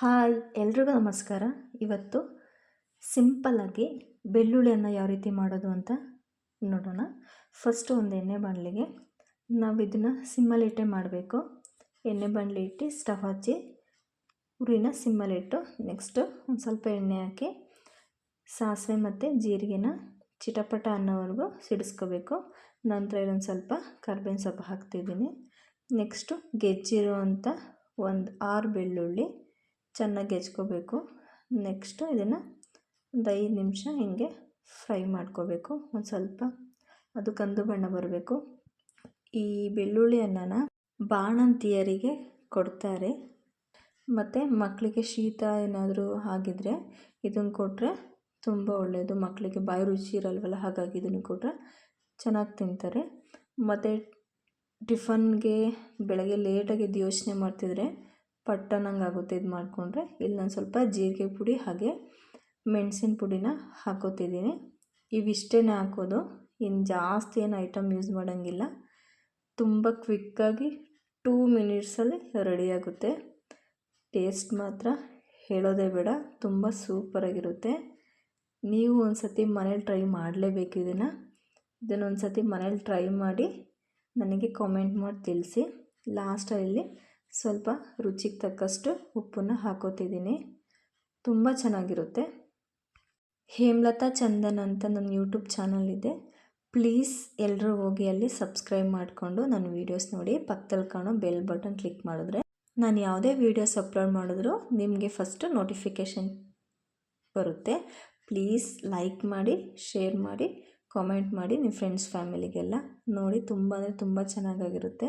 Hi, ಎಲ್ರಿಗೂ ನಮಸ್ಕಾರ. ಇವತ್ತು ಸಿಂಪಲ್ಲಾಗಿ ಬೆಳ್ಳುಳ್ಳಿಯನ್ನು ಯಾವ ರೀತಿ ಮಾಡೋದು ಅಂತ ನೋಡೋಣ. ಫಸ್ಟು ಒಂದು ಎಣ್ಣೆ ಬಾಣಲಿಗೆ ನಾವು ಇದನ್ನು ಸಿಮ್ಮಲ್ಲಿಟ್ಟೆ ಮಾಡಬೇಕು. ಎಣ್ಣೆ ಬಾಣಲಿ ಇಟ್ಟು ಸ್ಟವ್ ಹಚ್ಚಿ ಉರಿನ ಸಿಮ್ಮಲ್ಲಿಟ್ಟು ನೆಕ್ಸ್ಟು ಒಂದು ಸ್ವಲ್ಪ ಎಣ್ಣೆ ಹಾಕಿ ಸಾಸಿವೆ ಮತ್ತು ಜೀರಿಗೆನ ಚಿಟಪಟ ಅನ್ನೋವರೆಗೂ ಸಿಡಿಸ್ಕೋಬೇಕು. ನಂತರ ಇದೊಂದು ಸ್ವಲ್ಪ ಕರ್ಬೇವಿನ ಸೊಪ್ಪು ಹಾಕ್ತಿದ್ದೀನಿ. ನೆಕ್ಸ್ಟು ಗೆಜ್ಜಿರುವಂಥ ಒಂದು ಆರು ಬೆಳ್ಳುಳ್ಳಿ ಚೆನ್ನಾಗಿ ಹೆಚ್ಕೋಬೇಕು. ನೆಕ್ಸ್ಟು ಇದನ್ನು ಒಂದು ಐದು ನಿಮಿಷ ಹಿಂಗೆ ಫ್ರೈ ಮಾಡ್ಕೋಬೇಕು. ಒಂದು ಸ್ವಲ್ಪ ಅದು ಕಂದು ಬಣ್ಣ ಬರಬೇಕು. ಈ ಬೆಳ್ಳುಳ್ಳಿ ಅನ್ನನ ಬಾಣಂತಿಯರಿಗೆ ಕೊಡ್ತಾರೆ. ಮತ್ತು ಮಕ್ಕಳಿಗೆ ಶೀತ ಏನಾದರೂ ಆಗಿದ್ರೆ ಇದನ್ನು ಕೊಟ್ಟರೆ ತುಂಬ ಒಳ್ಳೆಯದು ಮಕ್ಕಳಿಗೆ ಬಾಯಿ ರುಚಿ ಇರಲ್ವಲ್ಲ, ಹಾಗಾಗಿ ಇದನ್ನು ಕೊಟ್ಟರೆ ಚೆನ್ನಾಗಿ ತಿಂತಾರೆ. ಮತ್ತು ಟಿಫನ್ಗೆ ಬೆಳಗ್ಗೆ ಲೇಟಾಗಿ ಎದ್ದು ಯೋಚನೆ ಮಾಡ್ತಿದ್ರೆ ಆಗುತ್ತೆ ಇದು ಮಾಡಿಕೊಂಡ್ರೆ. ಇಲ್ಲಿ ನಾನು ಸ್ವಲ್ಪ ಜೀರಿಗೆ ಪುಡಿ ಹಾಗೆ ಮೆಣಸಿನ ಪುಡಿನ ಹಾಕೋತಿದ್ದೀನಿ. ಇವಿಷ್ಟೇ ಹಾಕೋದು. ಇನ್ನು ಜಾಸ್ತಿ ಏನು ಐಟಮ್ ಯೂಸ್ ಮಾಡೋಂಗಿಲ್ಲ. ತುಂಬ ಕ್ವಿಕ್ಕಾಗಿ ಟೂ ಮಿನಿಟ್ಸಲ್ಲಿ ರೆಡಿಯಾಗುತ್ತೆ ಟೇಸ್ಟ್ ಮಾತ್ರ ಹೇಳೋದೇ ಬೇಡ. ತುಂಬ ಸೂಪರಾಗಿರುತ್ತೆ ನೀವು ಒಂದು ಸತಿ ಮನೇಲಿ ಟ್ರೈ ಮಾಡಲೇಬೇಕು ಇದನ್ನು. ಇದನ್ನೊಂದು ಸತಿ ಮನೇಲಿ ಟ್ರೈ ಮಾಡಿ ನನಗೆ ಕಾಮೆಂಟ್ ಮಾಡಿ ತಿಳಿಸಿ. ಲಾಸ್ಟಲ್ಲಿ ಸ್ವಲ್ಪ ರುಚಿಗೆ ತಕ್ಕಷ್ಟು ಉಪ್ಪನ್ನು ಹಾಕೋತಿದ್ದೀನಿ. ತುಂಬ ಚೆನ್ನಾಗಿರುತ್ತೆ. ಹೇಮಲತಾ ಚಂದನ್ ಅಂತ ನನ್ನ ಯೂಟ್ಯೂಬ್ ಚಾನಲ್ ಇದೆ. ಪ್ಲೀಸ್ ಎಲ್ಲರೂ ಹೋಗಿ ಅಲ್ಲಿ ಸಬ್ಸ್ಕ್ರೈಬ್ ಮಾಡಿಕೊಂಡು ನನ್ನ ವೀಡಿಯೋಸ್ ನೋಡಿ. ಪಕ್ಕದಲ್ಲಿ ಕಾಣೋ ಬೆಲ್ ಬಟನ್ ಕ್ಲಿಕ್ ಮಾಡಿದ್ರೆ ನಾನು ಯಾವುದೇ ವೀಡಿಯೋಸ್ ಅಪ್ಲೋಡ್ ಮಾಡಿದ್ರು ನಿಮಗೆ ಫಸ್ಟು ನೋಟಿಫಿಕೇಷನ್ ಬರುತ್ತೆ. ಪ್ಲೀಸ್ ಲೈಕ್ ಮಾಡಿ, ಶೇರ್ ಮಾಡಿ, ಕಾಮೆಂಟ್ ಮಾಡಿ ನಿಮ್ಮ ಫ್ರೆಂಡ್ಸ್ ಫ್ಯಾಮಿಲಿಗೆಲ್ಲ ನೋಡಿ. ತುಂಬ ಅಂದರೆ ತುಂಬ ಚೆನ್ನಾಗಾಗಿರುತ್ತೆ.